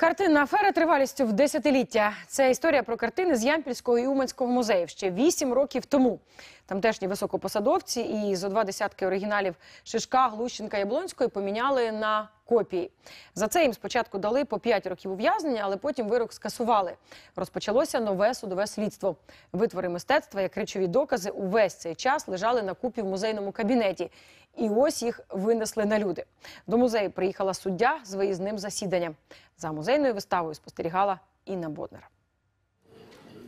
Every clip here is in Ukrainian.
Картинна афера тривалістю в десятиліття. Це історія про картини з Ямпільського і Уманського музеїв ще вісім років тому. Тамтешні високопосадовці і зо два десятки оригіналів Шишка, Глущенка, Яблонської поміняли на копії. За це їм спочатку дали по п'ять років ув'язнення, але потім вирок скасували. Розпочалося нове судове слідство. Витвори мистецтва, як речові докази, увесь цей час лежали на купі в музейному кабінеті. І ось їх винесли на люди. До музею приїхала суддя з виїзним засіданням. За музейною виставою спостерігала Інна Боднар.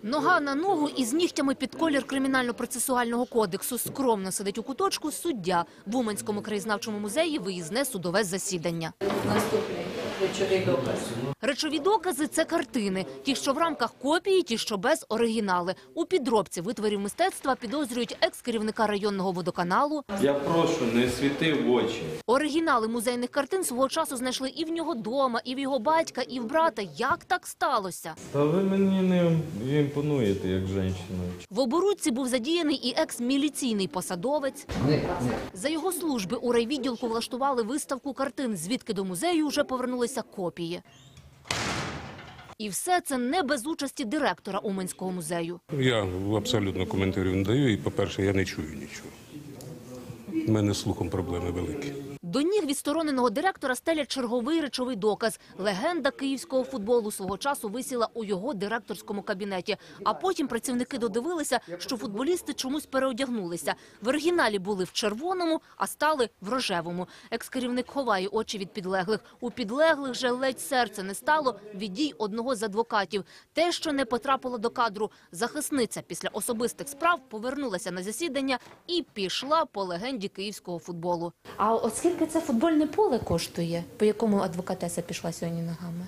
Нога на ногу із нігтями під колір кримінально-процесуального кодексу скромно сидить у куточку суддя в Уманському краєзнавчому музеї виїзне судове засідання. Наступний речовий доказ. Речові докази – це картини. Ті, що в рамках копії, ті, що без оригінали. У підробці витворів мистецтва підозрюють екс-керівника районного водоканалу. Я прошу, не світи в очі. Оригінали музейних картин свого часу знайшли і в нього дома, і в його батька, і в брата. Як так сталося? Та ви мені не імпонуєте як жінка. В оборудці був задіяний і екс-міліційний посадовець. За його служби у райвідділку влаштували виставку картин, звідки до музею вже повернулися копії. І все це не без участі директора Уманського музею. Я абсолютно коментарів не даю, і, по-перше, я не чую нічого. У мене слухом проблеми великі. До ніг відстороненого директора стелять черговий речовий доказ. Легенда київського футболу свого часу висіла у його директорському кабінеті. А потім працівники додивилися, що футболісти чомусь переодягнулися. В оригіналі були в червоному, а стали в рожевому. Екс-керівник ховає очі від підлеглих. У підлеглих же ледь серце не стало від дій одного з адвокатів. Те, що не потрапило до кадру, захисниця після особистих справ повернулася на засідання і пішла по легенді київського футболу. А от скільки це футбольне поле коштує, по якому адвокатеса пішла сьогодні ногами?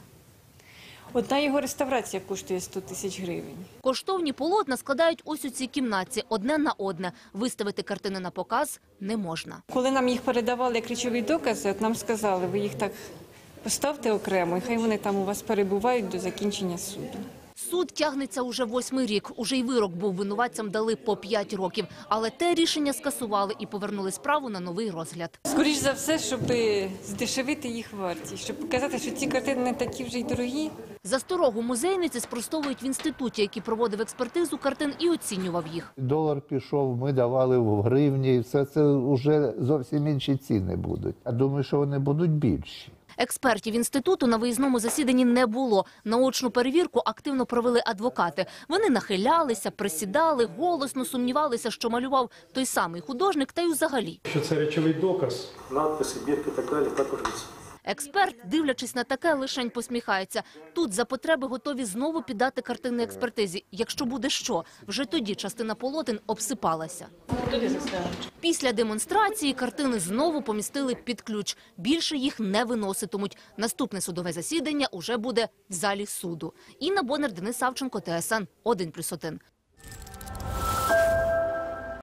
Одна його реставрація коштує 100 тисяч гривень. Коштовні полотна складають ось у цій кімнаті одне на одне. Виставити картини на показ не можна. Коли нам їх передавали як речові докази, от нам сказали, ви їх так поставте окремо, і хай вони там у вас перебувають до закінчення суду. Суд тягнеться уже восьмий рік. Уже й вирок був винуватцям дали по п'ять років. Але те рішення скасували і повернули справу на новий розгляд. Скоріш за все, щоб здешевити їх вартість, щоб показати, що ці картини не такі вже й дорогі. Засторогу музейниці спростовують в інституті, який проводив експертизу картин і оцінював їх. Долар пішов, ми давали в гривні, і все це вже зовсім інші ціни будуть. А думаю, що вони будуть більші. Експертів інституту на виїзному засіданні не було. Наочну перевірку активно провели адвокати. Вони нахилялися, присідали, голосно сумнівалися, що малював той самий художник, та й взагалі. що це речовий доказ. надписи, бірки і так далі також Експерт, дивлячись на таке, лишень посміхається. Тут за потреби готові знову піддати картинній експертизі. Якщо буде що, вже тоді частина полотен обсипалася. Після демонстрації картини знову помістили під ключ. Більше їх не виноситимуть. Наступне судове засідання уже буде в залі суду. Інна Бондар, Денис Савченко, ТСН 1+,1.